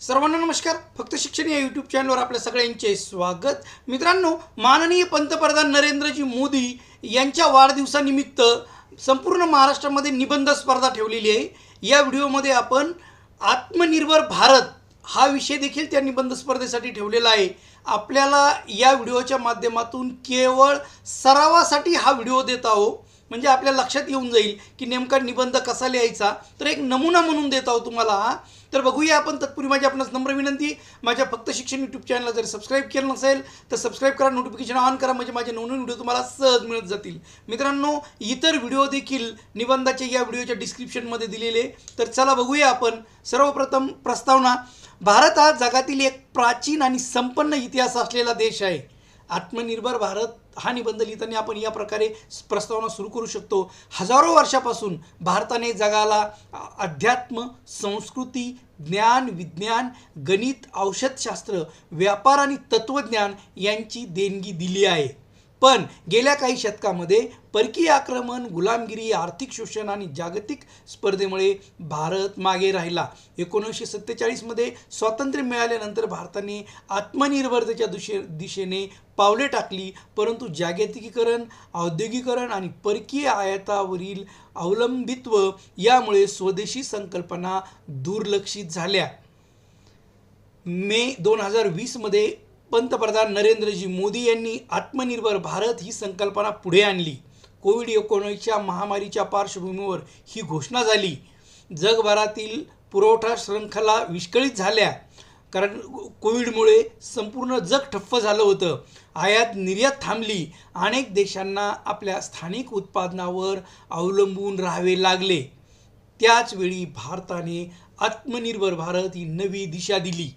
सर्वांना नमस्कार. फक्त शिक्षण या यूट्यूब चॅनलवर आपल्या सगळ्यांचे स्वागत. मित्रांनो माननीय पंतप्रधान नरेंद्रजी मोदी यांच्या वाढदिवसानिमित्त संपूर्ण महाराष्ट्रामध्ये निबंध स्पर्धा ठेवलेली आहे. या व्हिडिओमध्ये आपण आत्मनिर्भर भारत हा विषय देखील त्या निबंध स्पर्धेसाठी ठेवलेला आहे. आपल्याला या व्हिडिओच्या माध्यमातून केवळ सरावासाठी हा व्हिडिओ देत आहो म्हणजे आपल्या लक्षात येऊन जाईल की नेमका निबंध कसा लिहायचा. तर एक नमुना म्हणून देत आहो तुम्हाला. हा. तर बघूया आपण तत्पूर्वी माझी आपणास नम्र विनंती माझ्या फक्त शिक्षण यूट्यूब चॅनलला जर सबस्क्राईब केलं नसेल तर सबस्क्राईब करा नोटिफिकेशन ऑन करा म्हणजे माझे नवनवीन व्हिडिओ तुम्हाला सहज मिळत जातील. मित्रांनो इतर व्हिडिओ देखील निबंधाचे या व्हिडिओच्या डिस्क्रिप्शनमध्ये दिलेले तर चला बघूया आपण सर्वप्रथम प्रस्तावना. भारत हा जगातील एक प्राचीन आणि संपन्न इतिहास असलेला देश आहे. आत्मनिर्भर भारत हा निबंध लिहिताना आपण या प्रकारे प्रस्तावना सुरू करू शकतो. हजारो वर्षापासून भारताने जगाला अध्यात्म संस्कृती ज्ञान विज्ञान गणित औषधशास्त्र व्यापार आणि तत्त्वज्ञान यांची देणगी दिली आहे. पण गेल्या काही शतकामध्ये परकीय आक्रमण गुलामगिरी आर्थिक शोषण आणि जागतिक स्पर्धेमुळे भारत मागे राहिला. एकोणीसशे सत्तेचाळीसमध्ये स्वातंत्र्य मिळाल्यानंतर भारताने आत्मनिर्भरतेच्या दिशे दिशेने पावले टाकली. परंतु जागतिकीकरण औद्योगिकरण आणि परकीय आयातावरील अवलंबित्व यामुळे स्वदेशी संकल्पना दुर्लक्षित झाल्या. मे दोन हजार वीसमध्ये पंतप्रधान नरेंद्रजी मोदी यांनी आत्मनिर्भर भारत ही संकल्पना पुढे आणली. कोविड एकोणीसच्या महामारीच्या पार्श्वभूमीवर ही घोषणा झाली. जगभरातील पुरवठा श्रृंखला विस्कळीत झाल्या. कारण कोविडमुळे संपूर्ण जग ठप्प झालं होतं. आयात निर्यात थांबली. अनेक देशांना आपल्या स्थानिक उत्पादनावर अवलंबून राहावे लागले. त्याचवेळी भारताने आत्मनिर्भर भारत ही नवी दिशा दिली.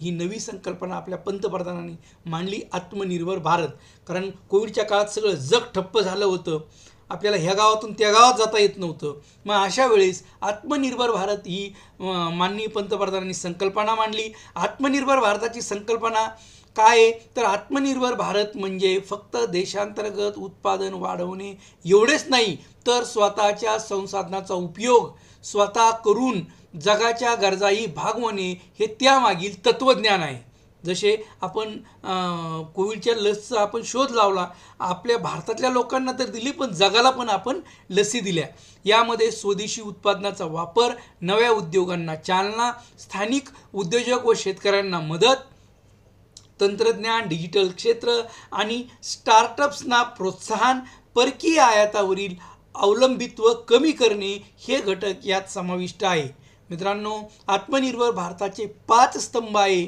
ही नवी संकल्पना आपल्या पंतप्रधानांनी मांडली आत्मनिर्भर भारत. कारण कोविडच्या काळात सगळं जग ठप्प झालं होतं. आपल्याला ह्या गावातून त्या गावात जाता येत नव्हतं. मग अशा वेळेस आत्मनिर्भर भारत ही माननीय पंतप्रधानांनी संकल्पना मांडली. आत्मनिर्भर भारताची संकल्पना काय तर आत्मनिर्भर भारत म्हणजे फक्त देशांतर्गत उत्पादन वाढवणे एवढेच नाही तर स्वतःच्या संसाधनाचा उपयोग स्वतः करून जगाच्या गरजाही भागवणे हे त्यामागील तत्त्वज्ञान आहे. जसे आपण कोविडच्या लसचा आपण शोध लावला आपल्या भारतातल्या लोकांना तर दिली पण जगाला पण आपण लसी दिल्या. यामध्ये स्वदेशी उत्पादनाचा वापर नव्या उद्योगांना चालना स्थानिक उद्योजक व शेतकऱ्यांना मदत तंत्रज्ञान डिजिटल क्षेत्र आणि स्टार्टअप्सना प्रोत्साहन परकीय आयातावरील अवलंबित्व कमी करणे हे घटक यात समाविष्ट आहे. मित्रांनो आत्मनिर्भर भारताचे पाच स्तंभ आहे.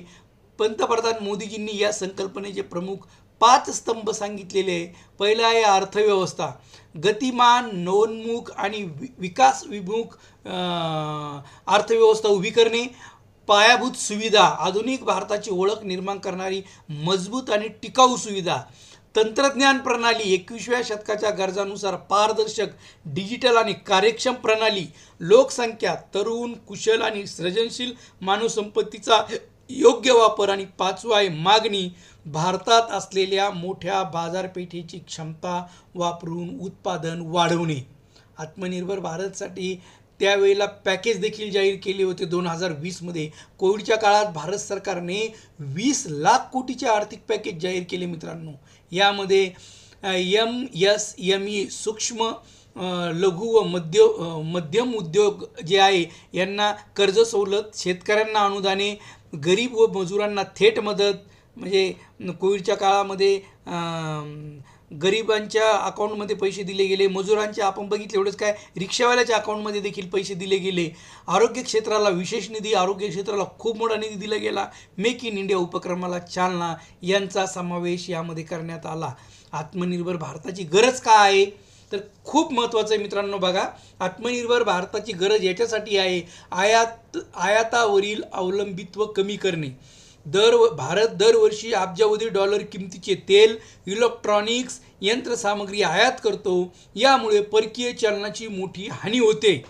पंतप्रधान मोदीजींनी या संकल्पनेचे प्रमुख पाच स्तंभ सांगितलेले आहे. पहिला आहे अर्थव्यवस्था. गतिमान नवोन्मुख आणि वि विकास विमुख अर्थव्यवस्था उभी करणे. पायाभूत सुविधा आधुनिक भारताची ओळख निर्माण करणारी मजबूत आणि टिकाऊ सुविधा. तंत्रज्ञान प्रणाली एकविसव्या शतकाच्या गरजानुसार पारदर्शक डिजिटल आणि कार्यक्षम प्रणाली. लोकसंख्या तरुण कुशल आणि सृजनशील मानवसंपत्तीचा योग्य वापर आणि पाचवा आहे मागणी. भारतात असलेल्या मोठ्या बाजारपेठेची क्षमता वापरून उत्पादन वाढवणे. आत्मनिर्भर भारतसाठी त्यावेळेला पॅकेज देखील जाहीर केले होते दोन हजार वीसमध्ये. कोविडच्या काळात भारत सरकारने वीस लाख कोटीचे आर्थिक पॅकेज जाहीर केले मित्रांनो. यामध्ये एम एस एम ई सूक्ष्म लघु व मध्य मध्यम उद्योग जे आहे यांना कर्ज सवलत शेतकऱ्यांना अनुदाने गरीब व मजुरांना थेट मदत म्हणजे कोविडच्या काळामध्ये गरिबांच्या अकाउंटमध्ये पैसे दिले गेले मजुरांच्या आपण बघितलं एवढंच काय रिक्षावाल्याच्या अकाउंटमध्ये देखील पैसे दिले गेले. आरोग्य क्षेत्राला विशेष निधी आरोग्य क्षेत्राला खूप मोठा निधी दिला गेला. मेक इन इंडिया उपक्रमाला चालना यांचा समावेश यामध्ये करण्यात आला. आत्मनिर्भर भारताची गरज काय आहे? तर खूप महत्त्वाचं आहे मित्रांनो बघा. आत्मनिर्भर भारताची गरज याच्यासाठी आहे आयात आयातावरील अवलंबित्व कमी करणे. दर भारत दरवर्षी अब्जावधी डॉलर किमतीचे तेल इलेक्ट्रॉनिक्स यंत्रसामग्री आयात करतो. यामुळे परकीय चलनाची मोठी हानी होते.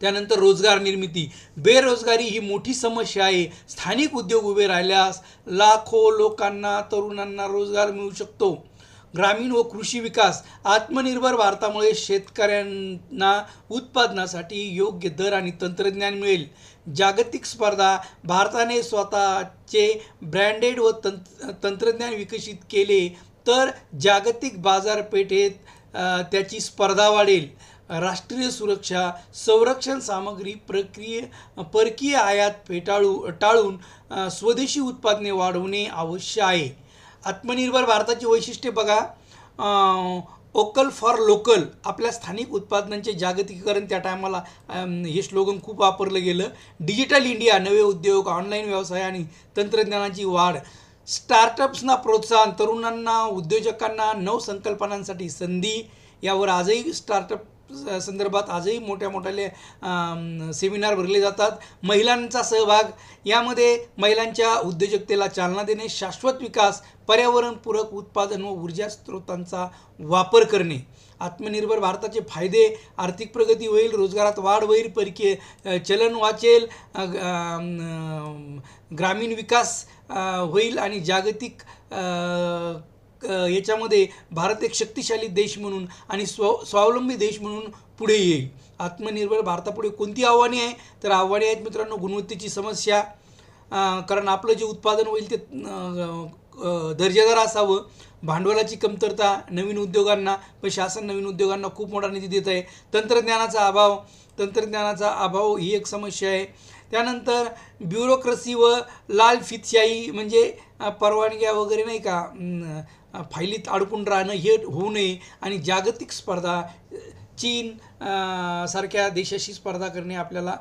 त्यानंतर रोजगार निर्मिती. बेरोजगारी ही मोठी समस्या आहे. स्थानिक उद्योग उभे राहिल्यास लाखो लोकांना तरुणांना रोजगार मिळू शकतो. ग्रामीण व कृषी विकास आत्मनिर्भर भारतामुळे शेतकऱ्यांना उत्पादनासाठी योग्य दर आणि तंत्रज्ञान मिळेल. जागतिक स्पर्धा भारताने स्वतःचे ब्रँडेड व तंत तंत्रज्ञान विकसित केले तर जागतिक बाजारपेठेत त्याची स्पर्धा वाढेल. राष्ट्रीय सुरक्षा संरक्षण सामग्री प्रक्रिये परकीय आयात फेटाळू टाळून स्वदेशी उत्पादने वाढवणे आवश्यक आहे. आत्मनिर्भर भारताची वैशिष्ट्ये बघा. ओकल फॉर लोकल आपल्या स्थानिक उत्पादनांचे जागतिकीकरण त्या टायमाला हे स्लोगन खूप वापरलं गेलं. डिजिटल इंडिया नवे उद्योग ऑनलाईन व्यवसाय आणि तंत्रज्ञानाची वाढ. स्टार्टअप्सना प्रोत्साहन तरुणांना उद्योजकांना नवसंकल्पनांसाठी संधी. यावर आजही स्टार्टअप संदर्भात आजही मोठ्या मोठ्याले सेमिनार भरले जातात. महिलांचा सहभाग यामध्ये महिलांच्या उद्योजकतेला चालना देणे शाश्वत विकास पर्यावरणपूरक उत्पादन व ऊर्जा स्रोतांचा वापर करणे. आत्मनिर्भर भारताचे फायदे आर्थिक प्रगती होईल रोजगारात वाढ होईल परकीय चलन वाचेल ग्रामीण विकास होईल आणि जागतिक याच्यामध्ये भारत एक शक्तिशाली देश म्हणून आणि स्व स्वावलंबी देश म्हणून पुढे येईल. आत्मनिर्भर भारतापुढे कोणती आव्हाने आहे? तर आव्हाने आहेत मित्रांनो गुणवत्तेची समस्या. कारण आपलं जे उत्पादन होईल ते दर्जेदार असावं. भांडवलाची कमतरता नवीन उद्योगांना पण शासन नवीन उद्योगांना खूप मोठा निधी देत आहे. तंत्रज्ञानाचा अभाव तंत्रज्ञानाचा अभाव ही एक समस्या आहे. त्यानंतर ब्युरोक्रसी व लाल फितशाही म्हणजे परवानग्या वगैरे नाही का? फायलीत अडकून राहणं हे होऊ नये. आणि जागतिक स्पर्धा चीन सारख्या देशाशी स्पर्धा करणे आपल्याला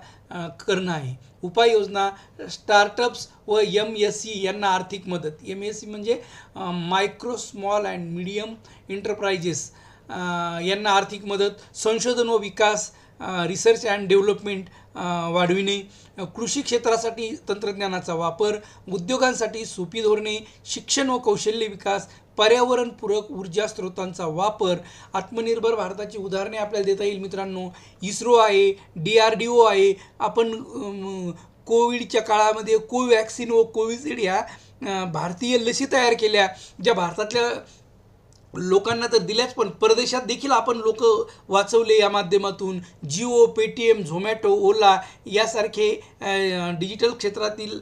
करणं आहे. उपाययोजना स्टार्टअप्स व एम एस सी यांना आर्थिक मदत. एम एस सी म्हणजे micro small and medium enterprises यांना आर्थिक मदत संशोधन व विकास रिसर्च अँड डेव्हलपमेंट वाढविणे कृषी क्षेत्रासाठी तंत्रज्ञानाचा वापर उद्योगांसाठी सोपी धोरणे शिक्षण व कौशल्य विकास पर्यावरणपूरक ऊर्जा स्रोतांचा वापर आत्मनिर्भर भारताची उदाहरणे आपल्याला देता येईल मित्रांनो. इस्रो आहे डी आर डी ओ आहे आपण कोविडच्या काळामध्ये कोवॅक्सिन व कोविशिल्ड ह्या भारतीय लसी तयार केल्या ज्या भारतातल्या लोकांना तर दिल्याच पण परदेशात देखील आपण लोक वाचवले या माध्यमातून. जिओ पेटीएम झोमॅटो ओला यासारखे डिजिटल क्षेत्रातील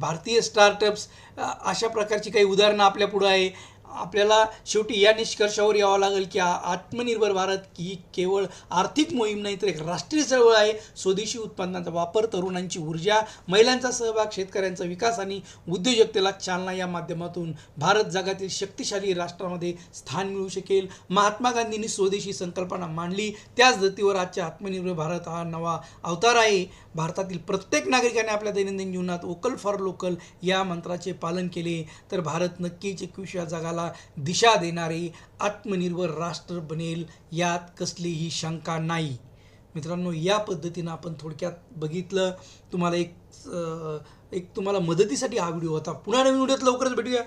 भारतीय स्टार्टअप्स अशा प्रकारची काही उदाहरणं आपल्यापुढं आहे. आपल्याला शेवटी या निष्कर्षावर यावं लागेल की आत्मनिर्भर भारत ही केवळ आर्थिक मोहीम नाही तर एक राष्ट्रीय चळवळ आहे. स्वदेशी उत्पन्नाचा वापर तरुणांची ऊर्जा महिलांचा सहभाग शेतकऱ्यांचा विकास आणि उद्योजकतेला चालना या माध्यमातून भारत जगातील शक्तिशाली राष्ट्रामध्ये स्थान मिळू शकेल. महात्मा गांधींनी स्वदेशी संकल्पना मांडली. त्याच धर्तीवर आजच्या आत्मनिर्भर भारत हा नवा अवतार आहे. भारतातील प्रत्येक नागरिकाने आपल्या दैनंदिन जीवनात वोकल फॉर लोकल या मंत्राचे पालन केले. तर भारत नक्कीच एकविसव्या जगाला दिशा देणारे आत्मनिर्भर राष्ट्र बनेल यात कसलीही शंका नाही. मित्रांनो या पद्धतीनं आपण थोडक्यात बघितलं. तुम्हाला एक एक तुम्हाला मदतीसाठी हा व्हिडिओ होता. पुन्हा नवीन व्हिडिओत लवकरच भेटूया.